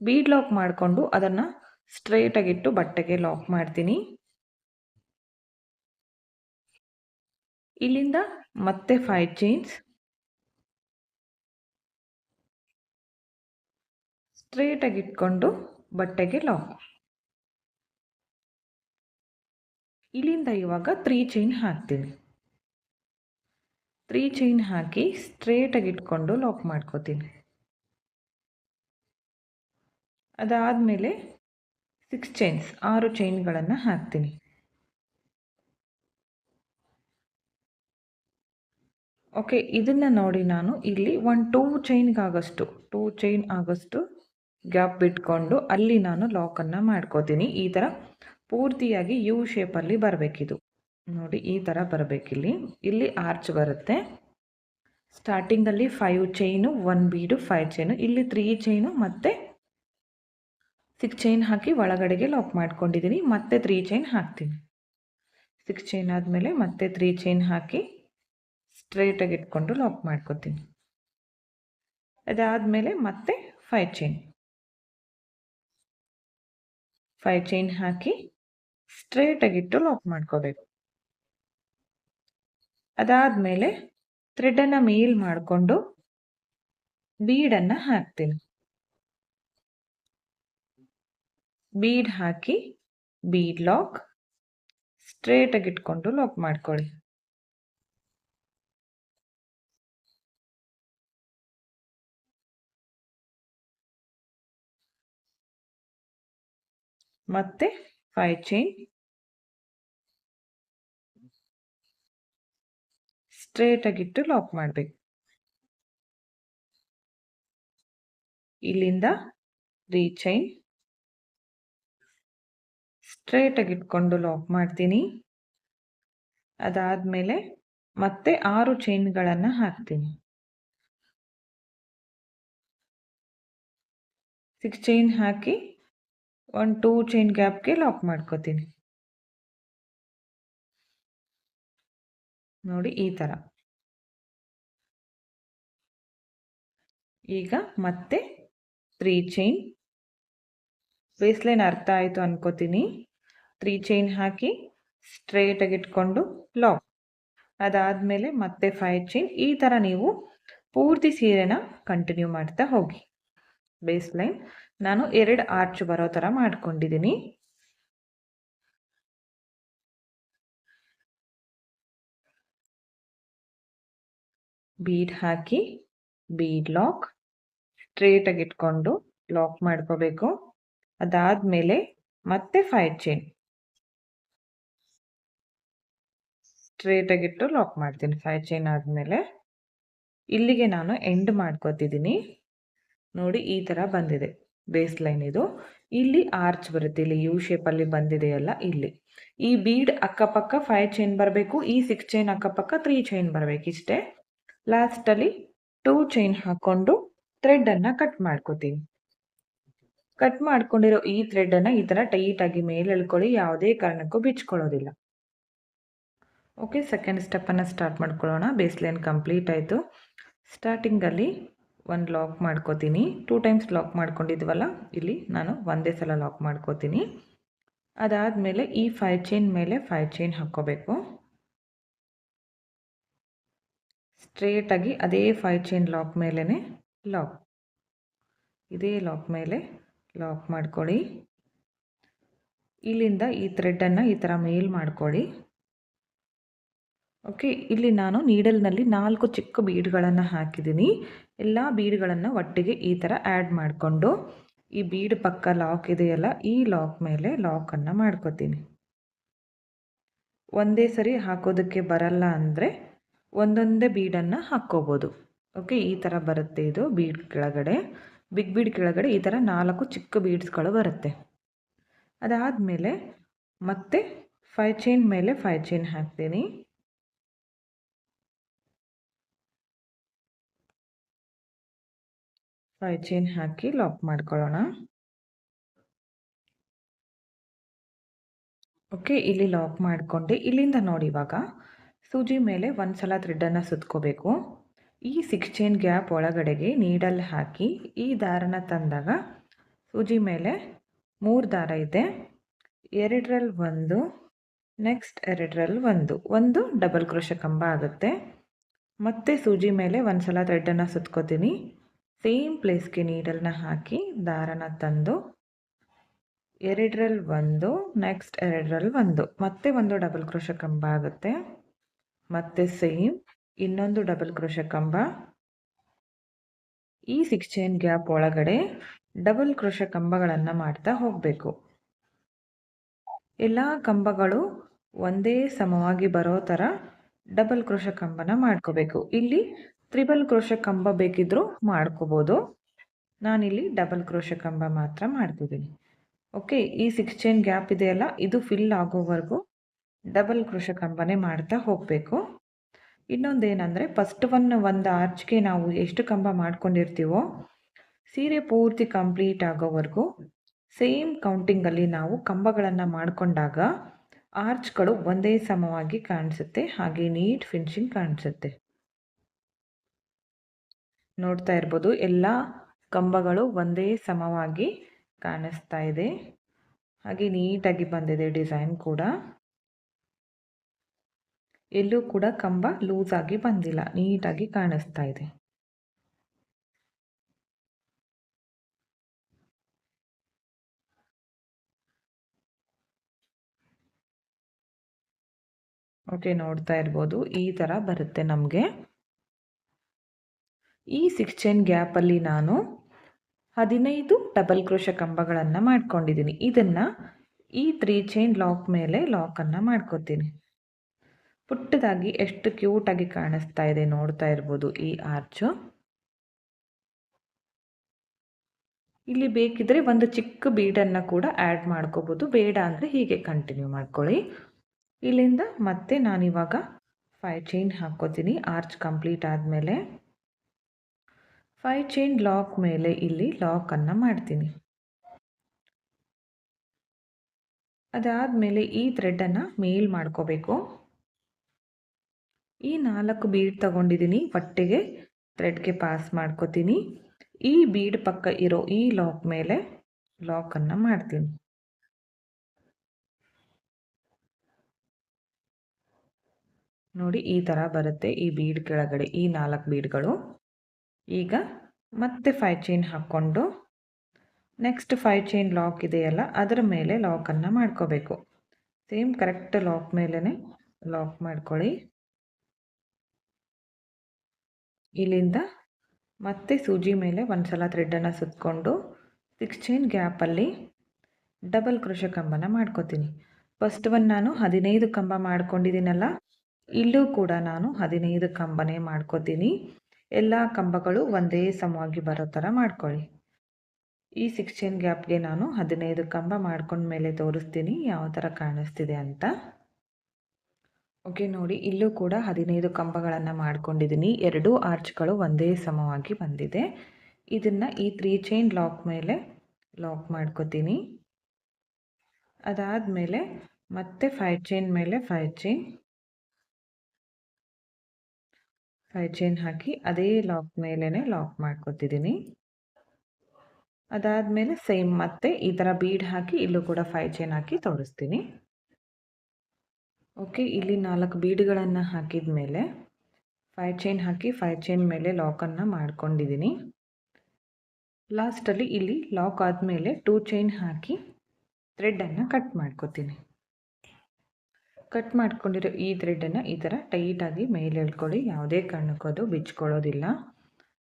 ಬೀಡ್ ಲಾಕ್ ಮಾಡಿಕೊಂಡು ಅದನ್ನು ಸ್ಟ್ರೇಟಾಗಿಟ್ಟು ಬಟ್ಟೆಗೆ ಲಾಕ್ ಮಾಡ್ತೀನಿ. ಇಲ್ಲಿಂದ ಮತ್ತೆ ಫೈವ್ ಚೈನ್ಸ್ ಸ್ಟ್ರೇಟಾಗಿ ಇಟ್ಕೊಂಡು ಬಟ್ಟೆಗೆ ಲಾಕ್ ಇಲ್ಲಿಂದ ಇವಾಗ ತ್ರೀ ಚೈನ್ ಹಾಕ್ತೀನಿ. ತ್ರೀ ಚೈನ್ ಹಾಕಿ ಸ್ಟ್ರೇಟಾಗಿ ಇಟ್ಕೊಂಡು ಲಾಕ್ ಮಾಡ್ಕೋತೀನಿ. ಅದಾದಮೇಲೆ ಸಿಕ್ಸ್ ಚೈನ್ಸ್ ಆರು ಚೈನ್ಗಳನ್ನು ಹಾಕ್ತೀನಿ. ಓಕೆ ಇದನ್ನು ನೋಡಿ ನಾನು ಇಲ್ಲಿ ಒನ್ ಟೂ ಚೈನ್ಗಾಗಷ್ಟು ಟೂ ಚೈನ್ ಆಗೋಷ್ಟು ಗ್ಯಾಪ್ ಬಿಟ್ಕೊಂಡು ಅಲ್ಲಿ ನಾನು ಲಾಕನ್ನು ಮಾಡ್ಕೋತೀನಿ. ಈ ಥರ ಪೂರ್ತಿಯಾಗಿ ಯು ಶೇಪಲ್ಲಿ ಬರಬೇಕಿದು. ನೋಡಿ, ಈ ಥರ ಬರಬೇಕಿಲ್ಲಿ. ಇಲ್ಲಿ ಆರ್ಚ್ ಬರುತ್ತೆ. ಸ್ಟಾರ್ಟಿಂಗಲ್ಲಿ five chain one bead five chain ಇಲ್ಲಿ ತ್ರೀ ಚೈನು ಮತ್ತು ಸಿಕ್ಸ್ ಚೈನ್ ಹಾಕಿ ಒಳಗಡೆಗೆ ಲಾಕ್ ಮಾಡ್ಕೊಂಡಿದ್ದೀನಿ ಮತ್ತೆ ತ್ರೀ ಚೈನ್ ಹಾಕ್ತೀನಿ. ಸಿಕ್ಸ್ ಚೈನ್ ಆದಮೇಲೆ ಮತ್ತೆ ತ್ರೀ ಚೈನ್ ಹಾಕಿ ಸ್ಟ್ರೈಟಾಗಿ ಇಟ್ಕೊಂಡು ಲಾಕ್ ಮಾಡ್ಕೋತೀನಿ. ಅದಾದಮೇಲೆ ಮತ್ತೆ ಫೈವ್ ಚೈನ್ ಫೈವ್ ಚೈನ್ ಹಾಕಿ ಸ್ಟ್ರೇಟಾಗಿಟ್ಟು ಲಾಕ್ ಮಾಡ್ಕೋಬೇಕು. ಅದಾದಮೇಲೆ ಥ್ರೆಡನ್ನು ಮೇಲ್ ಮಾಡಿಕೊಂಡು ಬೀಡನ್ನು ಹಾಕ್ತೀನಿ. ಬೀಡ್ ಹಾಕಿ ಬೀಡ್ ಲಾಕ್ ಸ್ಟ್ರೇಟಾಗಿ ಇಟ್ಕೊಂಡು ಲಾಕ್ ಮಾಡ್ಕೊಳ್ಳಿ. ಮತ್ತೆ ಫೈವ್ ಚೈನ್ ಸ್ಟ್ರೇಟಾಗಿಟ್ಟು ಲಾಕ್ ಮಾಡಬೇಕು. ಇಲ್ಲಿಂದ ತ್ರೀ ಚೈನ್ ಸ್ಟ್ರೇಟಾಗಿ ಇಟ್ಕೊಂಡು ಲಾಕ್ ಮಾಡ್ತೀನಿ. ಅದಾದಮೇಲೆ ಮತ್ತೆ ಆರು ಚೈನ್ಗಳನ್ನು ಹಾಕ್ತೀನಿ. ಸಿಕ್ಸ್ ಚೈನ್ ಹಾಕಿ ಒಂದು ಟೂ ಚೈನ್ ಗ್ಯಾಪ್ಗೆ ಲಾಕ್ ಮಾಡ್ಕೋತೀನಿ. ನೋಡಿ ಈ ಥರ ಈಗ ಮತ್ತೆ ತ್ರೀ ಚೈನ್ ಬೇಸ್ಲೈನ್ ಅರ್ಥ ಆಯಿತು ಅನ್ಕೋತೀನಿ. ತ್ರೀ ಚೈನ್ ಹಾಕಿ ಸ್ಟ್ರೇಟಾಗಿ ಇಟ್ಕೊಂಡು ಲಾಕ್ ಅದಾದಮೇಲೆ ಮತ್ತೆ ಫೈವ್ ಚೈನ್ ಈ ಥರ ನೀವು ಪೂರ್ತಿ ಸೀರೆನ ಕಂಟಿನ್ಯೂ ಮಾಡ್ತಾ ಹೋಗಿ. ಬೇಸ್ ಲೈನ್ ನಾನು ಎರಡು ಆರ್ಚ್ ಬರೋ ಥರ ಮಾಡ್ಕೊಂಡಿದ್ದೀನಿ ಬೀಡ್ ಹಾಕಿ ಬೀಡ್ ಲಾಕ್ ಸ್ಟ್ರೇಟಾಗಿ ಇಟ್ಕೊಂಡು ಲಾಕ್ ಮಾಡ್ಕೋಬೇಕು. ಅದಾದಮೇಲೆ ಮತ್ತೆ ಫೈವ್ ಚೈನ್ ಸ್ಟ್ರೇಟಾಗಿಟ್ಟು ಲಾಕ್ ಮಾಡ್ತೀನಿ ಫೈವ್ ಚೈನ್ ಆದಮೇಲೆ. ಇಲ್ಲಿಗೆ ನಾನು ಎಂಡ್ ಮಾಡ್ಕೋತಿದ್ದೀನಿ ನೋಡಿ ಈ ಥರ ಬಂದಿದೆ. ಬೇಸ್ ಲೈನ್ ಇದು. ಇಲ್ಲಿ ಆರ್ಚ್ ಬರುತ್ತೆ. ಇಲ್ಲಿ ಯು ಶೇಪಲ್ಲಿ ಬಂದಿದೆಯಲ್ಲ ಇಲ್ಲಿ. ಈ ಬೀಡ್ ಅಕ್ಕಪಕ್ಕ ಫೈವ್ ಚೈನ್ ಬರಬೇಕು. ಈ ಸಿಕ್ಸ್ ಚೈನ್ ಅಕ್ಕಪಕ್ಕ ತ್ರೀ ಚೈನ್ ಬರಬೇಕು ಇಷ್ಟೇ. ಲಾಸ್ಟಲ್ಲಿ ಟೂ ಚೈನ್ ಹಾಕ್ಕೊಂಡು ಥ್ರೆಡ್ಡನ್ನು ಕಟ್ ಮಾಡ್ಕೋತೀನಿ. ಕಟ್ ಮಾಡ್ಕೊಂಡಿರೋ ಈ ಥ್ರೆಡ್ಡನ್ನು ಈ ಥರ ಟೈಟಾಗಿ ಮೇಲೆ ಎಳ್ಕೊಳ್ಳಿ. ಯಾವುದೇ ಕಾರಣಕ್ಕೂ ಬಿಚ್ಕೊಳ್ಳೋದಿಲ್ಲ. ಓಕೆ ಸೆಕೆಂಡ್ ಸ್ಟೆಪ್ಪನ್ನು ಸ್ಟಾರ್ಟ್ ಮಾಡ್ಕೊಳ್ಳೋಣ. ಬೇಸ್ ಲೈನ್ ಕಂಪ್ಲೀಟ್ ಆಯಿತು. ಸ್ಟಾರ್ಟಿಂಗಲ್ಲಿ ಒಂದು ಲಾಕ್ ಮಾಡ್ಕೋತೀನಿ. ಟೂ ಟೈಮ್ಸ್ ಲಾಕ್ ಮಾಡ್ಕೊಂಡಿದ್ವಲ್ಲ, ಇಲ್ಲಿ ನಾನು ಒಂದೇ ಸಲ ಲಾಕ್ ಮಾಡ್ಕೋತೀನಿ. ಅದಾದಮೇಲೆ ಈ ಫೈವ್ ಚೈನ್ ಮೇಲೆ ಫೈವ್ ಚೈನ್ ಹಾಕ್ಕೋಬೇಕು. ಸ್ಟ್ರೇಟಾಗಿ ಅದೇ ಫೈವ್ ಚೈನ್ ಲಾಕ್ ಮೇಲೇ ಲಾಕ್ ಇದೇ ಲಾಕ್ ಮೇಲೆ ಲಾಕ್ ಮಾಡ್ಕೊಳ್ಳಿ. ಇಲ್ಲಿಂದ ಈ ಥ್ರೆಡ್ಡನ್ನು ಈ ಥರ ಮೇಲ್ ಮಾಡ್ಕೊಳ್ಳಿ. ಓಕೆ ಇಲ್ಲಿ ನಾನು ನೀಡಲ್ನಲ್ಲಿ ನಾಲ್ಕು ಚಿಕ್ಕ ಬೀಡ್ಗಳನ್ನು ಹಾಕಿದ್ದೀನಿ. ಎಲ್ಲ ಬೀಡ್ಗಳನ್ನು ಒಟ್ಟಿಗೆ ಈ ಥರ ಆ್ಯಡ್ ಮಾಡಿಕೊಂಡು ಈ ಬೀಡ್ ಪಕ್ಕ ಲಾಕ್ ಇದೆಯಲ್ಲ, ಈ ಲಾಕ್ ಮೇಲೆ ಲಾಕನ್ನು ಮಾಡ್ಕೋತೀನಿ. ಒಂದೇ ಸರಿ ಹಾಕೋದಕ್ಕೆ ಬರಲ್ಲ ಅಂದರೆ ಒಂದೊಂದೇ ಬೀಡನ್ನು ಹಾಕ್ಕೋಬೋದು. ಓಕೆ ಈ ಥರ ಬರುತ್ತೆ ಇದು ಬೀಡ್ ಕೆಳಗಡೆ. ಬಿಗ್ ಬೀಡ್ ಕೆಳಗಡೆ ಈ ಥರ ನಾಲ್ಕು ಚಿಕ್ಕ ಬೀಡ್ಸ್ಗಳು ಬರುತ್ತೆ. ಅದಾದಮೇಲೆ ಮತ್ತೆ ಫೈ ಚೈನ್ ಮೇಲೆ ಫೈ ಚೈನ್ ಹಾಕ್ತೀನಿ. ಫೈ ಚೈನ್ ಹಾಕಿ ಲಾಕ್ ಮಾಡ್ಕೊಳ್ಳೋಣ. ಓಕೆ ಇಲ್ಲಿ ಲಾಕ್ ಮಾಡಿಕೊಂಡೆ. ಇಲ್ಲಿಂದ ನೋಡಿ ಇವಾಗ, ಸೂಜಿ ಮೇಲೆ ಒಂದು ಸಲ ಥ್ರೆಡ್ಡನ್ನು ಸುತ್ಕೋಬೇಕು. ಈ ಸಿಕ್ಸ್ ಚೈನ್ ಗ್ಯಾಪ್ ಒಳಗಡೆಗೆ ನೀಡಲ್ ಹಾಕಿ, ಈ ದಾರನ ತಂದಾಗ ಸೂಜಿ ಮೇಲೆ ಮೂರು ದಾರ ಇದೆ. ಎರಡರಲ್ಲಿ ಒಂದು ನೆಕ್ಸ್ಟ್ ಎರಡರಲ್ಲಿ ಒಂದು. ಒಂದು ಡಬಲ್ ಕ್ರೋಶ ಕಂಬ ಆಗುತ್ತೆ. ಮತ್ತೆ ಸೂಜಿ ಮೇಲೆ ಒಂದು ಸಲ ಥ್ರೆಡ್ಡನ್ನು ಸುತ್ಕೋತೀನಿ. ಸೇಮ್ ಪ್ಲೇಸ್ಗೆ ನೀಡಲ್ನ ಹಾಕಿ ದಾರನ ತಂದು ಎರಡರಲ್ಲಿ ಒಂದು ನೆಕ್ಸ್ಟ್ ಎರಡರಲ್ಲಿ ಒಂದು. ಮತ್ತೆ ಒಂದು ಡಬಲ್ ಕ್ರೋಶ ಕಂಬ ಆಗುತ್ತೆ. ಮತ್ತೆ ಸೇಮ್ ಇನ್ನೊಂದು ಡಬಲ್ ಕ್ರೋಶ ಕಂಬ. ಈ ಸಿಕ್ಸ್ ಚೈನ್ ಗ್ಯಾಪ್ ಒಳಗಡೆ ಡಬಲ್ ಕ್ರೋಶ ಕಂಬಗಳನ್ನು ಮಾಡ್ತಾ ಹೋಗಬೇಕು. ಎಲ್ಲ ಕಂಬಗಳು ಒಂದೇ ಸಮವಾಗಿ ಬರೋ ಥರ ಡಬಲ್ ಕ್ರೋಶ ಕಂಬನ ಮಾಡ್ಕೋಬೇಕು. ಇಲ್ಲಿ ತ್ರಿಬಲ್ ಕ್ರೋಶ ಕಂಬ ಬೇಕಿದ್ದರೂ ಮಾಡ್ಕೋಬೋದು. ನಾನಿಲ್ಲಿ ಡಬಲ್ ಕ್ರೋಶ ಕಂಬ ಮಾತ್ರ ಮಾಡ್ತಿದ್ದೀನಿ. ಓಕೆ, ಈ ಸಿಕ್ಸ್ ಚೈನ್ ಗ್ಯಾಪ್ ಇದೆಯಲ್ಲ, ಇದು ಫಿಲ್ ಆಗೋವರೆಗೂ ಡಬಲ್ ಕ್ರೋಶ ಕಂಬನೇ ಮಾಡ್ತಾ ಹೋಗಬೇಕು. ಇನ್ನೊಂದೇನೆಂದರೆ ಫಸ್ಟ್ ಒನ್ ಒಂದು ಆರ್ಚ್ಗೆ ನಾವು ಎಷ್ಟು ಕಂಬ ಮಾಡ್ಕೊಂಡಿರ್ತೀವೋ, ಸೀರೆ ಪೂರ್ತಿ ಕಂಪ್ಲೀಟ್ ಆಗೋವರೆಗೂ ಸೇಮ್ ಕೌಂಟಿಂಗಲ್ಲಿ ನಾವು ಕಂಬಗಳನ್ನು ಮಾಡಿಕೊಂಡಾಗ ಆರ್ಚ್ಗಳು ಒಂದೇ ಸಮವಾಗಿ ಕಾಣಿಸುತ್ತೆ, ಹಾಗೆ ನೀಟ್ ಫಿನಿಶಿಂಗ್ ಕಾಣಿಸುತ್ತೆ. ನೋಡ್ತಾ ಇರ್ಬೋದು. ಎಲ್ಲ ಕಂಬಗಳು ಒಂದೇ ಸಮವಾಗಿ ಕಾಣಿಸ್ತಾ ಇದೆ. ಹಾಗೆ ನೀಟಾಗಿ ಬಂದಿದೆ ಡಿಸೈನ್ ಕೂಡ. ಎಲ್ಲೂ ಕೂಡ ಕಂಬ ಲೂಸ್ ಆಗಿ ಬಂದಿಲ್ಲ. ನೀಟಾಗಿ ಕಾಣಿಸ್ತಾ ಇದೆ. ಓಕೆ, ನೋಡ್ತಾ ಇರ್ಬೋದು. ಈ ಥರ ಬರುತ್ತೆ ನಮಗೆ. ಈ ಸಿಕ್ಸ್ ಚೈನ್ ಗ್ಯಾಪಲ್ಲಿ ನಾನು ಹದಿನೈದು ಡಬಲ್ ಕ್ರೋಶ ಕಂಬಗಳನ್ನು ಮಾಡ್ಕೊಂಡಿದ್ದೀನಿ. ಇದನ್ನು ಈ ತ್ರೀ ಚೈನ್ ಲಾಕ್ ಮೇಲೆ ಲಾಕನ್ನು ಮಾಡ್ಕೋತೀನಿ. ಪುಟ್ಟದಾಗಿ ಎಷ್ಟು ಕ್ಯೂಟಾಗಿ ಕಾಣಿಸ್ತಾ ಇದೆ ನೋಡ್ತಾ ಇರ್ಬೋದು ಈ ಆರ್ಚು ಇಲ್ಲಿ ಬೇಕಿದ್ರೆ ಒಂದು ಚಿಕ್ಕ ಬೀಡನ್ನು ಕೂಡ ಆ್ಯಡ್ ಮಾಡ್ಕೋಬೋದು. ಬೇಡ ಅಂದರೆ ಹೀಗೆ ಕಂಟಿನ್ಯೂ ಮಾಡ್ಕೊಳ್ಳಿ. ಇಲ್ಲಿಂದ ಮತ್ತೆ ನಾನಿವಾಗ ಫೈವ್ ಚೈನ್ ಹಾಕ್ಕೋತೀನಿ. ಆರ್ಚ್ ಕಂಪ್ಲೀಟ್ ಆದಮೇಲೆ ಫೈ ಚೈನ್ ಲಾಕ್ ಮೇಲೆ ಇಲ್ಲಿ ಲಾಕನ್ನು ಮಾಡ್ತೀನಿ. ಅದಾದಮೇಲೆ ಈ ಥ್ರೆಡನ್ನು ಮೇಲ್ ಮಾಡ್ಕೋಬೇಕು. ಈ ನಾಲ್ಕು ಬೀಡ್ ತಗೊಂಡಿದ್ದೀನಿ ಒಟ್ಟಿಗೆ ಥ್ರೆಡ್ಗೆ ಪಾಸ್ ಮಾಡ್ಕೋತೀನಿ. ಈ ಬೀಡ್ ಪಕ್ಕ ಇರೋ ಈ ಲಾಕ್ ಮೇಲೆ ಲಾಕನ್ನು ಮಾಡ್ತೀನಿ. ನೋಡಿ ಈ ಥರ ಬರುತ್ತೆ ಈ ಬೀಡ್ ಕೆಳಗಡೆ, ಈ ನಾಲ್ಕು ಬೀಡ್ಗಳು ಈಗ ಮತ್ತೆ ಫೈ ಚೈನ್ ಹಾಕ್ಕೊಂಡು ನೆಕ್ಸ್ಟ್ ಫೈ ಚೈನ್ ಲಾಕ್ ಇದೆಯಲ್ಲ, ಅದರ ಮೇಲೆ ಲಾಕನ್ನು ಮಾಡ್ಕೋಬೇಕು. ಸೇಮ್ ಕರೆಕ್ಟ್ ಲಾಕ್ ಮೇಲೇ ಲಾಕ್ ಮಾಡ್ಕೊಳ್ಳಿ. ಇಲ್ಲಿಂದ ಮತ್ತೆ ಸೂಜಿ ಮೇಲೆ ಒಂದು ಸಲ ಥ್ರೆಡ್ಡನ್ನು ಸುತ್ತಕೊಂಡು ಸಿಕ್ಸ್ ಚೈನ್ ಗ್ಯಾಪಲ್ಲಿ ಡಬಲ್ ಕೃಷಿ ಕಂಬನ ಮಾಡ್ಕೋತೀನಿ. ಫಸ್ಟ್ ಒನ್ ನಾನು ಹದಿನೈದು ಕಂಬ ಮಾಡ್ಕೊಂಡಿದ್ದೀನಲ್ಲ, ಇಲ್ಲೂ ಕೂಡ ನಾನು ಹದಿನೈದು ಕಂಬನೇ ಮಾಡ್ಕೋತೀನಿ. ಎಲ್ಲ ಕಂಬಗಳು ಒಂದೇ ಸಮವಾಗಿ ಬರೋ ಥರ ಮಾಡ್ಕೊಳ್ಳಿ. ಈ ಸಿಕ್ಸ್ ಚೈನ್ ಗ್ಯಾಪ್ಗೆ ನಾನು ಹದಿನೈದು ಕಂಬ ಮಾಡ್ಕೊಂಡ ಮೇಲೆ ತೋರಿಸ್ತೀನಿ, ಯಾವ ಥರ ಕಾಣಿಸ್ತಿದೆ ಅಂತ. ಓಕೆ ನೋಡಿ, ಇಲ್ಲೂ ಕೂಡ ಹದಿನೈದು ಕಂಬಗಳನ್ನು ಮಾಡ್ಕೊಂಡಿದ್ದೀನಿ ಎರಡೂ ಆರ್ಚ್ಗಳು ಒಂದೇ ಸಮವಾಗಿ ಬಂದಿದೆ. ಇದನ್ನು ಈ ತ್ರೀ ಚೈನ್ ಲಾಕ್ ಮೇಲೆ ಲಾಕ್ ಮಾಡ್ಕೋತೀನಿ. ಅದಾದಮೇಲೆ ಮತ್ತೆ ಫೈವ್ ಚೈನ್ ಮೇಲೆ ಫೈವ್ ಚೈನ್ ಫೈವ್ ಚೈನ್ ಹಾಕಿ ಅದೇ ಲಾಕ್ ಮೇಲೇ ಲಾಕ್ ಮಾಡ್ಕೊತಿದ್ದೀನಿ ಅದಾದಮೇಲೆ ಸೇಮ್ ಮತ್ತೆ ಈ ಥರ ಬೀಡ್ ಹಾಕಿ ಇಲ್ಲೂ ಕೂಡ ಫೈ ಚೈನ್ ಹಾಕಿ ತೋರಿಸ್ತೀನಿ ಓಕೆ ಇಲ್ಲಿ ನಾಲ್ಕು ಬೀಡ್ಗಳನ್ನು ಹಾಕಿದ ಮೇಲೆ ಫೈ ಚೈನ್ ಹಾಕಿ ಫೈ ಚೈನ್ ಮೇಲೆ ಲಾಕನ್ನು ಮಾಡ್ಕೊಂಡಿದ್ದೀನಿ ಲಾಸ್ಟಲ್ಲಿ ಇಲ್ಲಿ ಲಾಕ್ ಆದಮೇಲೆ ಟೂ ಚೈನ್ ಹಾಕಿ ಥ್ರೆಡ್ಡನ್ನು ಕಟ್ ಮಾಡ್ಕೊತೀನಿ. ಕಟ್ ಮಾಡ್ಕೊಂಡಿರೋ ಈ ಥ್ರೆಡನ್ನು ಈ ಥರ ಟೈಟಾಗಿ ಮೇಲೆ ಎಳ್ಕೊಳ್ಳಿ. ಯಾವುದೇ ಕಾರಣಕ್ಕೂ ಅದು ಬಿಚ್ಕೊಳ್ಳೋದಿಲ್ಲ.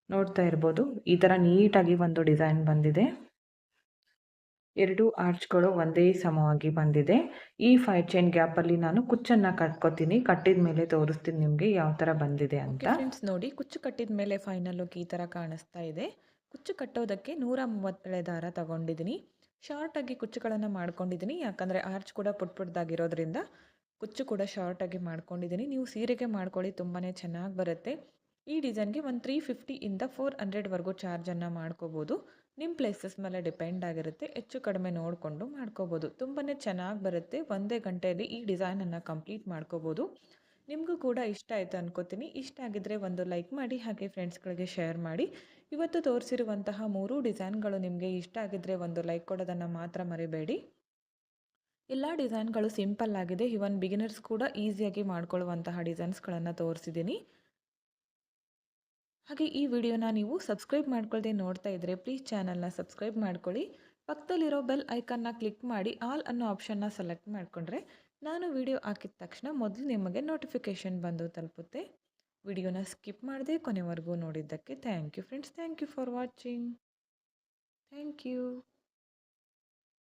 ನೋಡ್ತಾ ಇರ್ಬೋದು. ಈ ಥರ ನೀಟಾಗಿ ಒಂದು ಡಿಸೈನ್ ಬಂದಿದೆ. ಎರಡು ಆರ್ಚ್ಗಳು ಒಂದೇ ಸಮವಾಗಿ ಬಂದಿದೆ. ಈ ಫೈವ್ ಚೈನ್ ಗ್ಯಾಪಲ್ಲಿ ನಾನು ಕುಚ್ಚನ್ನು ಕಟ್ಕೋತೀನಿ. ಕಟ್ಟಿದ ಮೇಲೆ ತೋರಿಸ್ತೀನಿ ನಿಮಗೆ ಯಾವ ಥರ ಬಂದಿದೆ ಅಂತ. ಫ್ರೆಂಡ್ಸ್ ನೋಡಿ, ಕುಚ್ಚು ಕಟ್ಟಿದ ಮೇಲೆ ಫೈನಲ್ ಈ ಥರ ಕಾಣಿಸ್ತಾ ಇದೆ. ಕುಚ್ಚು ಕಟ್ಟೋದಕ್ಕೆ ನೂರ ಮೂವತ್ತೇಳೆ ದಾರ ತಗೊಂಡಿದ್ದೀನಿ. ಶಾರ್ಟಾಗಿ ಕುಚ್ಚುಗಳನ್ನು ಮಾಡ್ಕೊಂಡಿದ್ದೀನಿ. ಯಾಕಂದರೆ ಆರ್ಚ್ ಕೂಡ ಪುಟ್ ಪುಟ್ದಾಗಿರೋದ್ರಿಂದ ಕುಚ್ಚು ಕೂಡ ಶಾರ್ಟಾಗಿ ಮಾಡ್ಕೊಂಡಿದ್ದೀನಿ. ನೀವು ಸೀರೆಗೆ ಮಾಡ್ಕೊಳ್ಳಿ ತುಂಬಾ ಚೆನ್ನಾಗಿ ಬರುತ್ತೆ. ಈ ಡಿಸೈನ್ಗೆ ಒಂದು ತ್ರೀ ಫಿಫ್ಟಿಯಿಂದ ಫೋರ್ ಹಂಡ್ರೆಡ್ವರೆಗೂ ಚಾರ್ಜನ್ನು ಮಾಡ್ಕೋಬೋದು. ನಿಮ್ಮ ಪ್ಲೇಸಸ್ ಮೇಲೆ ಡಿಪೆಂಡ್ ಆಗಿರುತ್ತೆ. ಹೆಚ್ಚು ಕಡಿಮೆ ನೋಡಿಕೊಂಡು ಮಾಡ್ಕೋಬೋದು. ತುಂಬಾ ಚೆನ್ನಾಗಿ ಬರುತ್ತೆ. ಒಂದೇ ಗಂಟೆಯಲ್ಲಿ ಈ ಡಿಸೈನನ್ನು ಕಂಪ್ಲೀಟ್ ಮಾಡ್ಕೋಬೋದು. ನಿಮಗೂ ಕೂಡ ಇಷ್ಟ ಆಯಿತು ಅನ್ಕೋತೀನಿ. ಇಷ್ಟ ಆಗಿದ್ದರೆ ಒಂದು ಲೈಕ್ ಮಾಡಿ, ಹಾಗೆ ಫ್ರೆಂಡ್ಸ್ಗಳಿಗೆ ಶೇರ್ ಮಾಡಿ. ಇವತ್ತು ತೋರಿಸಿರುವಂತಹ ಮೂರೂ ಡಿಸೈನ್ಗಳು ನಿಮಗೆ ಇಷ್ಟ ಆಗಿದ್ದರೆ ಒಂದು ಲೈಕ್ ಕೊಡೋದನ್ನು ಮಾತ್ರ ಮರಿಬೇಡಿ. ಎಲ್ಲ ಡಿಸೈನ್ಗಳು ಸಿಂಪಲ್ ಆಗಿದೆ. ಇವನ್ ಬಿಗಿನರ್ಸ್ ಕೂಡ ಈಸಿಯಾಗಿ ಮಾಡ್ಕೊಳ್ಳುವಂತಹ ಡಿಸೈನ್ಸ್ಗಳನ್ನು ತೋರಿಸಿದ್ದೀನಿ. ಹಾಗೆ ಈ ವಿಡಿಯೋನ ನೀವು ಸಬ್ಸ್ಕ್ರೈಬ್ ಮಾಡ್ಕೊಳ್ಳದೆ ನೋಡ್ತಾ ಇದ್ದರೆ ಪ್ಲೀಸ್ ಚಾನಲ್ನ ಸಬ್ಸ್ಕ್ರೈಬ್ ಮಾಡ್ಕೊಳ್ಳಿ. ಪಕ್ಕದಲ್ಲಿರೋ ಬೆಲ್ ಐಕನ್ನ ಕ್ಲಿಕ್ ಮಾಡಿ ಆಲ್ ಅನ್ನೋ ಆಪ್ಷನ್ನ ಸೆಲೆಕ್ಟ್ ಮಾಡಿಕೊಂಡ್ರೆ ನಾನು ವಿಡಿಯೋ ಹಾಕಿದ ತಕ್ಷಣ ಮೊದಲು ನಿಮಗೆ ನೋಟಿಫಿಕೇಷನ್ ಬಂದು ತಲುಪುತ್ತೆ. ವಿಡಿಯೋನ ಸ್ಕಿಪ್ ಮಾಡದೆ ಕೊನೆವರೆಗೂ ನೋಡಿದ್ದಕ್ಕೆ thank you friends. Thank you for watching. Thank you.